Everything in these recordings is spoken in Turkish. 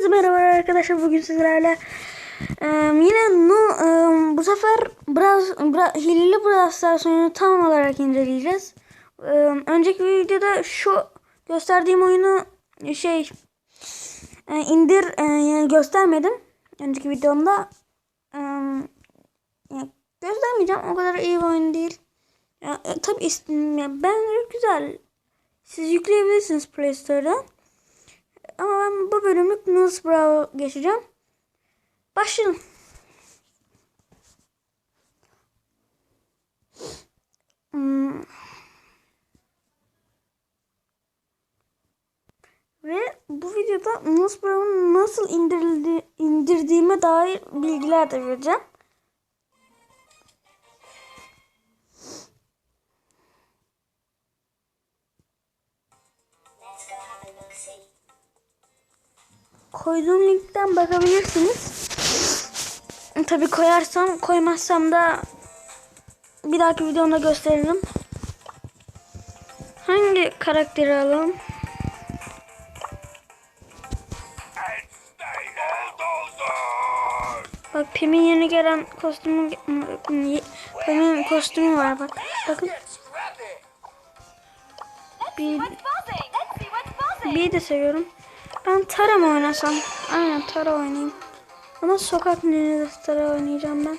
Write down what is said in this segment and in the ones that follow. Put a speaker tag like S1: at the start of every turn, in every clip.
S1: Hepinize merhaba arkadaşlar. Bugün sizlerle e, yine no, e, bu sefer biraz bra, hileli Brawl oyunu tam olarak inceleyeceğiz. E, önceki videoda şu gösterdiğim oyunu şey e, indir e, yani göstermedim. Önceki videomda e, yani göstermeyeceğim. O kadar iyi bir oyun değil. Ya, e, tabii ben güzel. Siz yükleyebilirsiniz Play Store'dan. Ama ben bu bölümlük Nils Brawl geçeceğim. Başlayalım. Hmm. Ve bu videoda Nils Brawl'ın nasıl indirildi, indirdiğime dair bilgiler de vereceğim. Koyduğum linkten bakabilirsiniz. Tabi koyarsam koymazsam da bir dahaki videomda gösteririm. Hangi karakteri alalım? Bak Pim'in yeni gelen kostümü Pim'in kostümü var bak. Bakın. Bir, bir de seviyorum. Ben Tara mı oynasam? Aynen Tara oynayayım. Ama sokak ninjası Tara oynayacağım ben.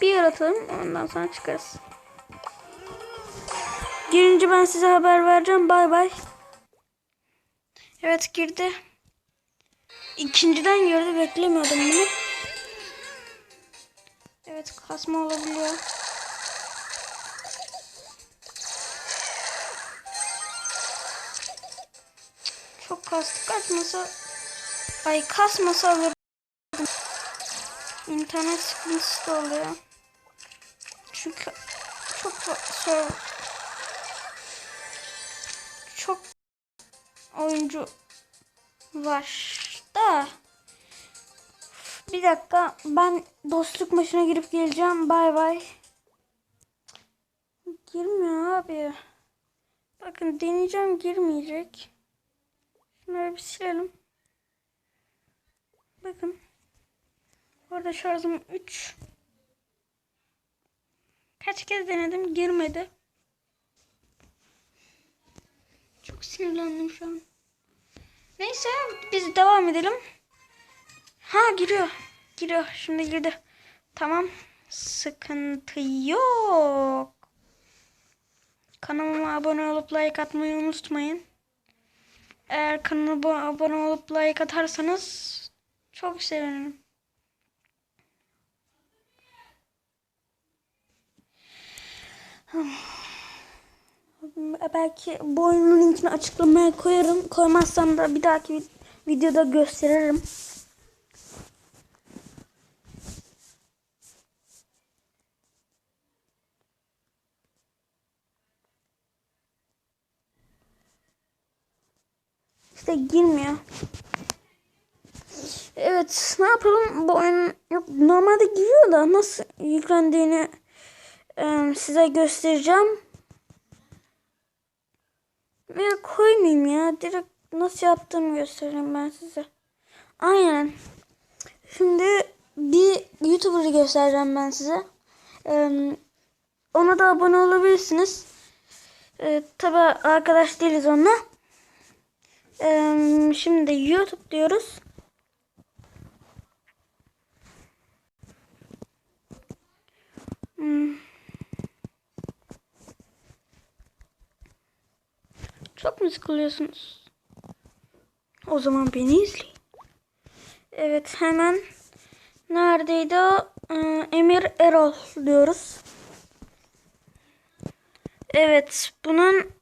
S1: Bir yaratalım ondan sonra çıkarız. Girince ben size haber vereceğim. Bay bay. Evet girdi. İkinciden girdi. Beklemiyordum bunu. Evet kasma olabiliyor. Çok kastı kaçmasa ay kasmasa alırım. İnternet sıkıntısı da oluyor. Çünkü çok fa- so- çok oyuncu var da bir dakika ben dostluk maçına girip geleceğim. Bay bay. Girmiyor abi. Bakın deneyeceğim girmeyecek. Şunları bir silelim. Bakın. Orada şarjım 3. Kaç kez denedim girmedi. Çok sinirlendim şu an. Neyse biz devam edelim. Ha giriyor. Giriyor. Şimdi girdi. Tamam. Sıkıntı yok. Kanalıma abone olup like atmayı unutmayın. Eğer kanalıma abone olup like atarsanız çok sevinirim. Belki bu oyunun linkini açıklamaya koyarım. Koymazsam da bir dahaki vid- videoda gösteririm. İşte girmiyor. Evet ne yapalım bu oyun yok, normalde giriyor da nasıl yüklendiğini e, size göstereceğim. Veya koymayayım ya direkt nasıl yaptığımı göstereyim ben size. Aynen. Şimdi bir YouTuber'ı göstereceğim ben size. E, ona da abone olabilirsiniz. E, Tabi arkadaş değiliz onunla. Şimdi YouTube diyoruz. Hmm. Çok mu sıkılıyorsunuz? O zaman beni izleyin. Evet hemen neredeydi o? Emir Erol diyoruz. Evet bunun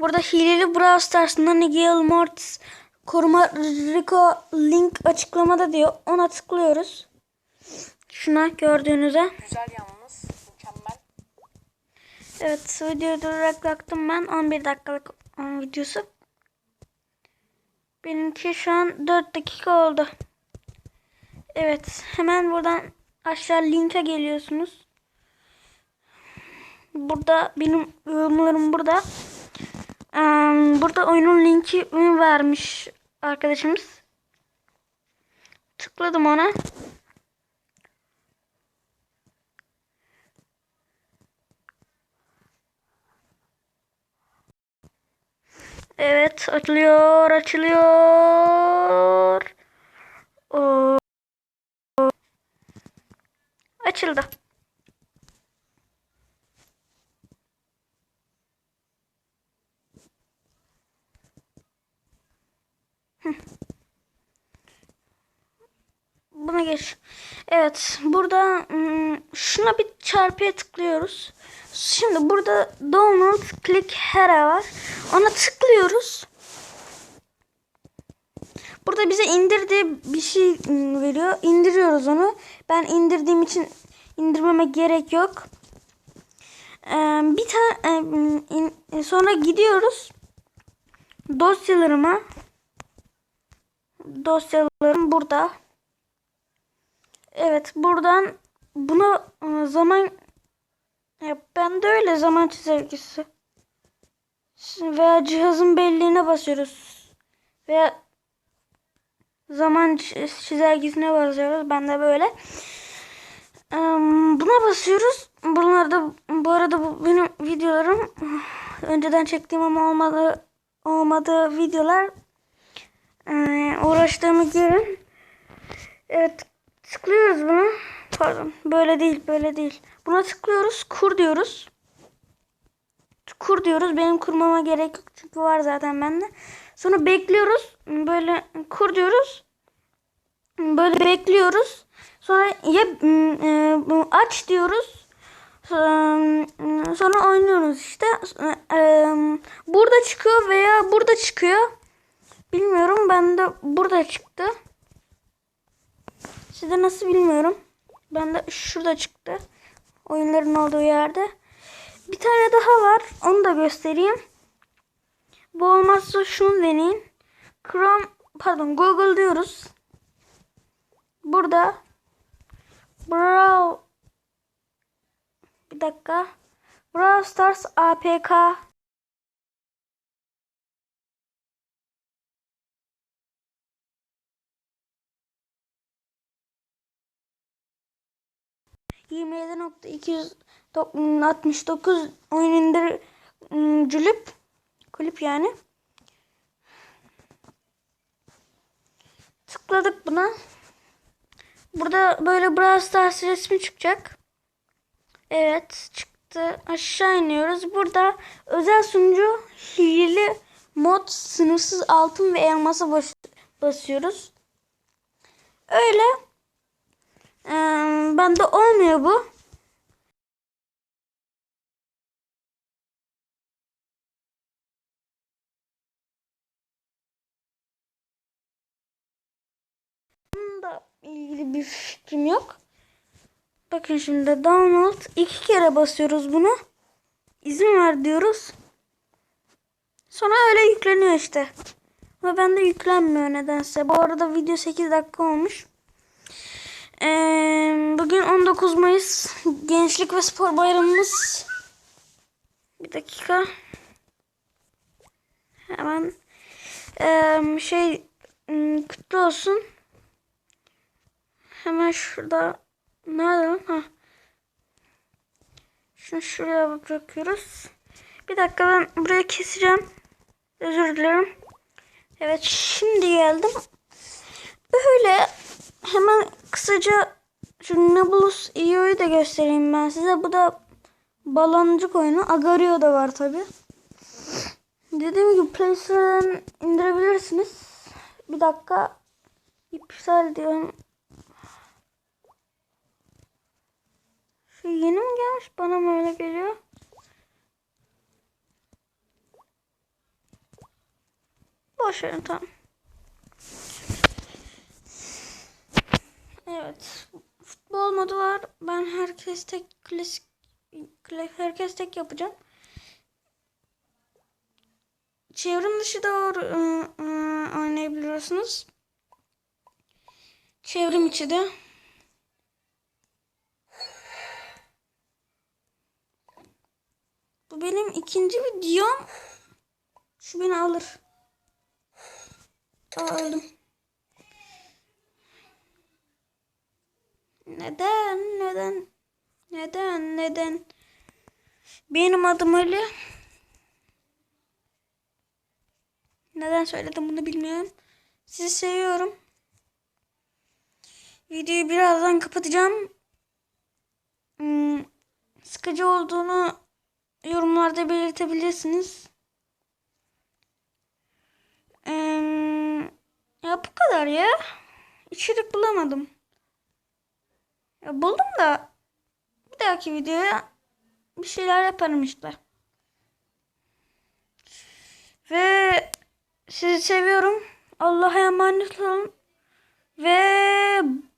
S1: burada hileli Brawl Stars'ında Nigel Mortis koruma Rico link açıklamada diyor. Ona tıklıyoruz. Şuna gördüğünüze.
S2: Güzel yalnız. Mükemmel.
S1: Evet videoyu durarak baktım ben 11 dakikalık videosu. Benimki şu an 4 dakika oldu. Evet hemen buradan aşağı linke geliyorsunuz. Burada benim yorumlarım burada. Ee, burada oyunun linki vermiş arkadaşımız. Tıkladım ona. Evet açılıyor açılıyor. Buna geç. Evet. Burada ım, şuna bir çarpıya tıklıyoruz. Şimdi burada download click here var. Ona tıklıyoruz. Burada bize indir bir şey ım, veriyor. İndiriyoruz onu. Ben indirdiğim için indirmeme gerek yok. Bir tane in- sonra gidiyoruz dosyalarıma dosyalarım burada. Evet buradan buna e, zaman ya ben de öyle zaman çizelgesi veya cihazın belleğine basıyoruz veya zaman çi- çizelgesine basıyoruz. Ben de böyle. Buna basıyoruz. Bunlar da bu arada bu benim videolarım önceden çektiğim ama olmadı olmadığı videolar Eee, uğraştığımı görün. Evet tıklıyoruz buna. Pardon böyle değil böyle değil. Buna tıklıyoruz kur diyoruz. Kur diyoruz. Benim kurmama gerek yok çünkü var zaten bende. Sonra bekliyoruz. Böyle kur diyoruz. Böyle bekliyoruz. Sonra ya e, aç diyoruz. Sonra oynuyoruz işte. E, burada çıkıyor veya burada çıkıyor. Bilmiyorum. Ben de burada çıktı. Sizde nasıl bilmiyorum. Ben de şurada çıktı. Oyunların olduğu yerde. Bir tane daha var. Onu da göstereyim. Bu olmazsa şunu deneyin. Chrome pardon Google diyoruz. Burada Brawl bir dakika. Brawl Stars APK %27.269 oyun indir cülüp kulüp yani. Tıkladık buna. Burada böyle Brawl Stars resmi çıkacak. Evet çıktı. Aşağı iniyoruz. Burada özel sunucu hileli mod sınırsız altın ve elmasa bas basıyoruz. Öyle. Ee, bende olmuyor bu. Bununla ilgili bir fikrim yok. Bakın şimdi download iki kere basıyoruz bunu. İzin ver diyoruz. Sonra öyle yükleniyor işte. Ama bende yüklenmiyor nedense. Bu arada video 8 dakika olmuş. Bugün 19 Mayıs Gençlik ve Spor Bayramımız. Bir dakika. Hemen ee, şey kutlu olsun. Hemen şurada nerede lan? Ha. Şunu şuraya bırakıyoruz. Bir dakika ben buraya keseceğim. Özür dilerim. Evet şimdi geldim. Böyle hemen kısaca şu Nebulus EO'yu da göstereyim ben size. Bu da baloncuk oyunu. Agario da var tabi. Dediğim gibi Play Store'dan indirebilirsiniz. Bir dakika. İptal diyorum. Şu yeni mi gelmiş? Bana mı öyle geliyor? Boş verin tamam. Evet. Futbol modu var. Ben herkes tek klasik kla- herkes tek yapacağım. Çevrim dışı da or, ı, ı, oynayabiliyorsunuz. Çevrim içi de. Bu benim ikinci videom. Şu beni alır. Aa, öldüm. Neden? Neden? Neden? Neden? Benim adım Ali. Neden söyledim bunu bilmiyorum. Sizi seviyorum. Videoyu birazdan kapatacağım. Hmm, sıkıcı olduğunu yorumlarda belirtebilirsiniz. Ya bu kadar ya. İçerik bulamadım. Ya buldum da bir dahaki videoya bir şeyler yaparım işte. Ve sizi seviyorum. Allah'a emanet olun. Ve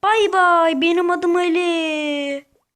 S1: bay bay. Benim adım Ali.